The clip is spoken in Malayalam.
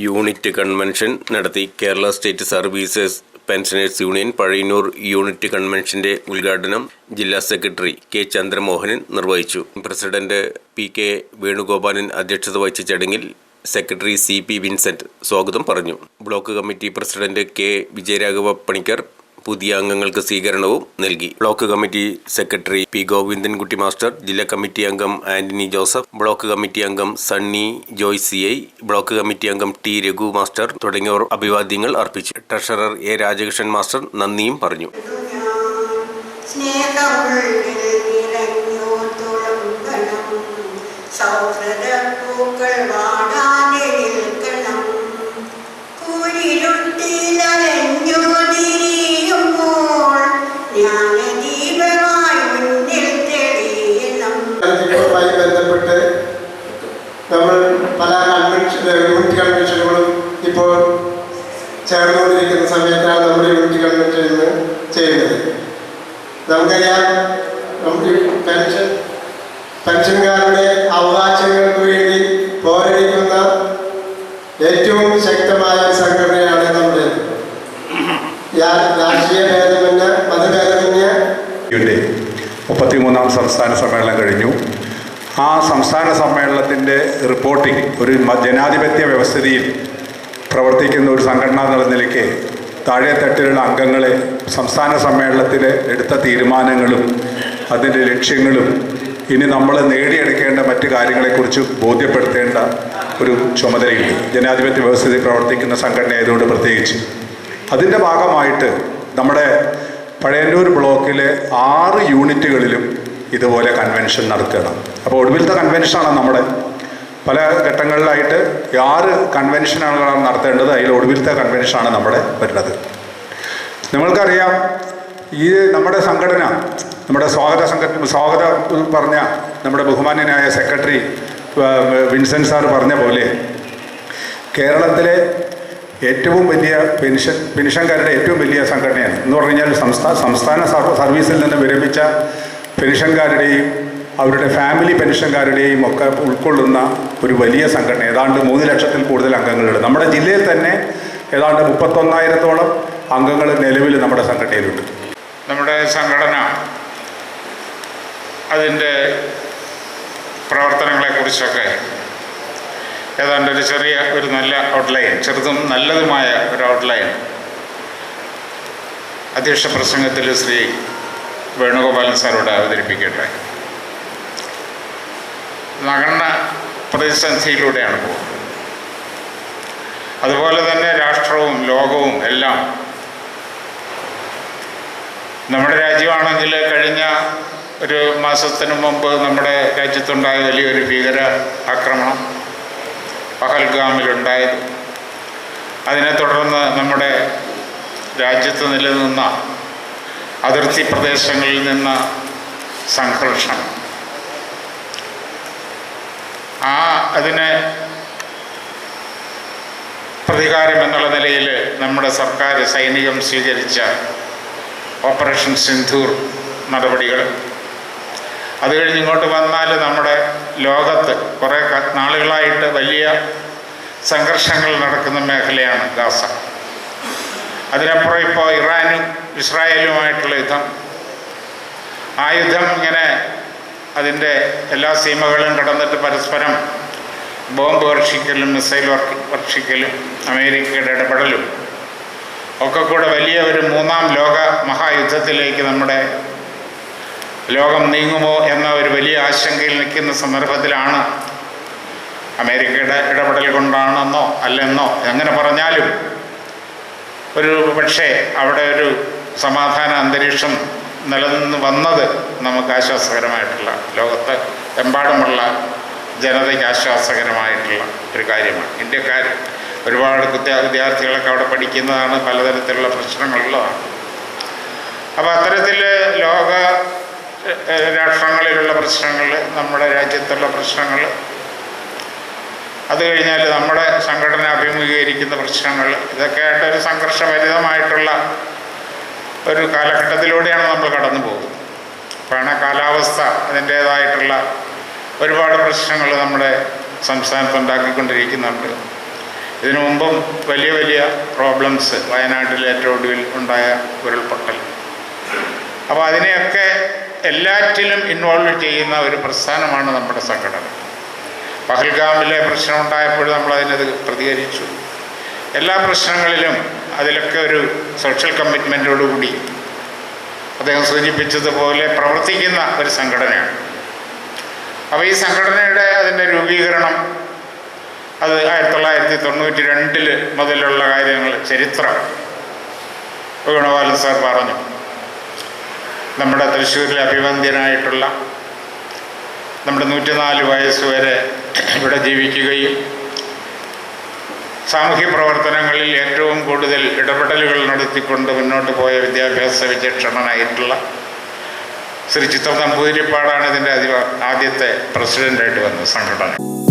യൂണിറ്റ് കൺവെൻഷൻ നടത്തി Kerala state services pensioners union Pazhayannur unit കൺവെൻഷന്റെ ഉദ്ഘാടനം ജില്ലാ സെക്രട്ടറി കെ ചന്ദ്രമോഹനൻ നിർവഹിച്ചു. പ്രസിഡന്റ് പി കെ വേണുഗോപാലൻ അധ്യക്ഷത വഹിച്ച ചടങ്ങിൽ സെക്രട്ടറി സി പി വിൻസെന്റ് സ്വാഗതം പറഞ്ഞു. Block committee president K Vijayaraghava Panicker പുതിയ അംഗങ്ങൾക്ക് സ്വീകരണവും നൽകി. Block committee secretary P Govindankutty master ജില്ലാ കമ്മിറ്റി അംഗം ആന്റണി ജോസഫ് ബ്ലോക്ക് കമ്മിറ്റി അംഗം Sunny Joy C I block committee അംഗം ടി രഘു മാസ്റ്റർ തുടങ്ങിയവർ അഭിവാദ്യങ്ങൾ അർപ്പിച്ചു. ട്രഷറർ എ രാജകൃഷ്ണൻ മാസ്റ്റർ നന്ദിയും പറഞ്ഞു. സൗഹൃദ ഇപ്പോൾ ചേർന്നുകൊണ്ടിരിക്കുന്ന സമയത്താണ് നമ്മുടെ യൂണിറ്റ് ഗവൺമെന്റ് ഇന്ന് ചെയ്യുന്നത്. നമുക്കറിയാം നമ്മുടെ പെൻഷൻ പെൻഷൻകാരുടെ അവകാശങ്ങൾക്ക് വേണ്ടി പോരടിക്കുന്ന ഏറ്റവും ശക്തമായ സംഘടനയാണ് നമ്മുടെ രാഷ്ട്രീയ ഭേദമന്യ മതഭേദമന്യ മുപ്പത്തിമൂന്നാം സംസ്ഥാന സമ്മേളനം കഴിഞ്ഞു. ആ സംസ്ഥാന സമ്മേളനത്തിന്റെ റിപ്പോർട്ടിംഗ് ഒരു ജനാധിപത്യ വ്യവസ്ഥിതിയിൽ പ്രവർത്തിക്കുന്ന ഒരു സംഘടന എന്നുള്ള നിലയ്ക്ക് താഴെത്തട്ടിലുള്ള അംഗങ്ങളെ സംസ്ഥാന സമ്മേളനത്തിൽ എടുത്ത തീരുമാനങ്ങളും അതിന്റെ ലക്ഷ്യങ്ങളും ഇനി നമ്മൾ നേടിയെടുക്കേണ്ട മറ്റ് കാര്യങ്ങളെക്കുറിച്ച് ബോധ്യപ്പെടുത്തേണ്ട ഒരു ചുമതലയുണ്ട് ജനാധിപത്യ വ്യവസ്ഥയിൽ പ്രവർത്തിക്കുന്ന സംഘടന ആയതുകൊണ്ട് പ്രത്യേകിച്ച്. അതിന്റെ ഭാഗമായിട്ട് നമ്മുടെ പഴയന്നൂർ ബ്ലോക്കിലെ ആറ് യൂണിറ്റുകളിലും ഇതുപോലെ കൺവെൻഷൻ നടത്തണം അപ്പോൾ ഒടുവിലത്തെ കൺവെൻഷനാണ് നമ്മുടെ പല ഘട്ടങ്ങളിലായിട്ട് ആറ് കൺവെൻഷനാണ് നടത്തേണ്ടത്. അതിൽ ഒടുവിലത്തെ കൺവെൻഷനാണ് നമ്മുടെ വരുന്നത്. നിങ്ങൾക്കറിയാം ഈ നമ്മുടെ സംഘടന നമ്മുടെ സ്വാഗത സംഘ സ്വാഗത പറഞ്ഞ നമ്മുടെ ബഹുമാന്യനായ സെക്രട്ടറി വിൻസെന്റ് സാർ പറഞ്ഞ പോലെ കേരളത്തിലെ ഏറ്റവും വലിയ പെൻഷൻ പെൻഷൻകാരുടെ ഏറ്റവും വലിയ സംഘടനയാണ്. എന്ന് പറഞ്ഞു കഴിഞ്ഞാൽ സംസ്ഥാന സംസ്ഥാന സർവീസിൽ നിന്ന് വിരമിച്ച പെൻഷൻകാരുടെയും അവരുടെ ഫാമിലി പെൻഷൻകാരുടെയും ഒക്കെ ഉൾക്കൊള്ളുന്ന ഒരു വലിയ സംഘടന ഏതാണ്ട് മൂന്ന് ലക്ഷത്തിൽ കൂടുതൽ അംഗങ്ങളുണ്ട്. നമ്മുടെ ജില്ലയിൽ തന്നെ ഏതാണ്ട് മുപ്പത്തൊന്നായിരത്തോളം അംഗങ്ങൾ നിലവിൽ നമ്മുടെ സംഘടനയിലുണ്ട്. നമ്മുടെ സംഘടന അതിന്റെ പ്രവർത്തനങ്ങളെക്കുറിച്ചൊക്കെ ഏതാണ്ട് ഒരു ചെറിയ ഒരു നല്ല ഔട്ട്ലൈൻ ചെറുതും നല്ലതുമായ ഒരു ഔട്ട്ലൈൻ അധ്യക്ഷ പ്രസംഗത്തിൽ ശ്രീ വേണുഗോപാലൻ സാറോട് അവതരിപ്പിക്കട്ടെ. നഗണ്ണ പ്രതിസന്ധിയിലൂടെയാണ് പോകുന്നത്. അതുപോലെ തന്നെ രാഷ്ട്രവും ലോകവും എല്ലാം നമ്മുടെ രാജ്യമാണെങ്കിൽ കഴിഞ്ഞ ഒരു മാസത്തിന് മുമ്പ് നമ്മുടെ രാജ്യത്തുണ്ടായ വലിയൊരു ഭീകര ആക്രമണം പഹൽഗാമിലുണ്ടായത്. അതിനെ തുടർന്ന് നമ്മുടെ രാജ്യത്ത് നിലനിന്ന അതിർത്തി പ്രദേശങ്ങളിൽ നിന്ന് സംഘർഷം. ആ അതിന് പ്രതികാരം എന്നുള്ള നിലയിൽ നമ്മുടെ സർക്കാർ സൈനികം സ്വീകരിച്ച ഓപ്പറേഷൻ സിന്ധൂർ നടപടികൾ. അത് കഴിഞ്ഞ് ഇങ്ങോട്ട് വന്നാൽ നമ്മുടെ ലോകത്ത് കുറേ നാളുകളായിട്ട് വലിയ സംഘർഷങ്ങൾ നടക്കുന്ന മേഖലയാണ് ഗാസ. അതിനപ്പുറം ഇപ്പോൾ ഇറാനും ഇസ്രായേലുമായിട്ടുള്ള യുദ്ധം. ആ യുദ്ധം ഇങ്ങനെ അതിന്റെ എല്ലാ സീമകളും കടന്നിട്ട് പരസ്പരം ബോംബ് വർഷിക്കലും മിസൈൽ വർഷിക്കലും അമേരിക്കയുടെ ഇടപെടലും ഒക്കെ കൂടെ വലിയ ഒരു മൂന്നാം ലോക മഹായുദ്ധത്തിലേക്ക് നമ്മുടെ ലോകം നീങ്ങുമോ എന്ന ഒരു വലിയ ആശങ്കയിൽ നിൽക്കുന്ന സന്ദർഭത്തിലാണ് അമേരിക്കയുടെ ഇടപെടൽ കൊണ്ടാണെന്നോ അല്ലെന്നോ എങ്ങനെ പറഞ്ഞാലും ഒരു പക്ഷേ അവിടെ ഒരു സമാധാന അന്തരീക്ഷം നിലനിന്ന് വന്നത് നമുക്ക് ആശ്വാസകരമായിട്ടുള്ള ലോകത്ത് എമ്പാടുമുള്ള ജനതയ്ക്ക് ആശ്വാസകരമായിട്ടുള്ള ഒരു കാര്യമാണ്. ഇന്ത്യക്കാർ ഒരുപാട് വിദ്യാ വിദ്യാർത്ഥികളൊക്കെ അവിടെ പഠിക്കുന്നതാണ് പലതരത്തിലുള്ള പ്രശ്നങ്ങളുള്ളതാണ്. അപ്പോൾ അത്തരത്തിൽ ലോക രാഷ്ട്രങ്ങളിലുള്ള പ്രശ്നങ്ങൾ നമ്മുടെ രാജ്യത്തുള്ള പ്രശ്നങ്ങൾ അത് കഴിഞ്ഞാൽ നമ്മുടെ സംഘടന അഭിമുഖീകരിക്കുന്ന പ്രശ്നങ്ങൾ ഇതൊക്കെ ആയിട്ട് ഒരു സംഘർഷഭരിതമായിട്ടുള്ള ഒരു കാലഘട്ടത്തിലൂടെയാണ് നമ്മൾ കടന്നു പോകുന്നത്. അപ്പോഴാണ് കാലാവസ്ഥ അതിന്റേതായിട്ടുള്ള ഒരുപാട് പ്രശ്നങ്ങൾ നമ്മുടെ സംസ്ഥാനത്ത് ഉണ്ടാക്കിക്കൊണ്ടിരിക്കുന്നുണ്ട്. ഇതിനു മുമ്പും വലിയ വലിയ പ്രോബ്ലംസ് വയനാട്ടിൽ ഏറ്റവും ഒടുവിൽ ഉണ്ടായ ഉരുൾപൊട്ടൽ. അപ്പോൾ അതിനെയൊക്കെ എല്ലാറ്റിലും ഇൻവോൾവ് ചെയ്യുന്ന ഒരു പ്രസ്ഥാനമാണ് നമ്മുടെ സംഘടന. പഹൽഗാമിലെ പ്രശ്നം ഉണ്ടായപ്പോൾ നമ്മൾ അതിനത് പ്രതികരിച്ചു. എല്ലാ പ്രശ്നങ്ങളിലും അതിലൊക്കെ ഒരു സോഷ്യൽ കമ്മിറ്റ്മെന്റോടുകൂടി അദ്ദേഹം സൂചിപ്പിച്ചതുപോലെ പ്രവർത്തിക്കുന്ന ഒരു സംഘടനയാണ്. അപ്പോൾ ഈ സംഘടനയുടെ അതിന്റെ രൂപീകരണം അത് ആയിരത്തി തൊള്ളായിരത്തി തൊണ്ണൂറ്റി രണ്ടിൽ മുതലുള്ള കാര്യങ്ങൾ ചരിത്രം. ഗുണവാലൻ സാർ പറഞ്ഞു നമ്മുടെ തൃശ്ശൂരിലെ അഭിവന്ദ്യനായിട്ടുള്ള നമ്മുടെ നൂറ്റിനാല് വയസ്സ് വരെ ഇവിടെ ജീവിക്കുകയും സാമൂഹ്യ പ്രവർത്തനങ്ങളിൽ ഏറ്റവും കൂടുതൽ ഇടപെടലുകൾ നടത്തിക്കൊണ്ട് മുന്നോട്ട് പോയ വിദ്യാഭ്യാസ വിചക്ഷണനായിട്ടുള്ള ശ്രീ ചിത്ര നമ്പൂതിരിപ്പാടാണ് ഇതിന്റെ ആദ്യത്തെ പ്രസിഡന്റായിട്ട് വന്ന സംഘടന.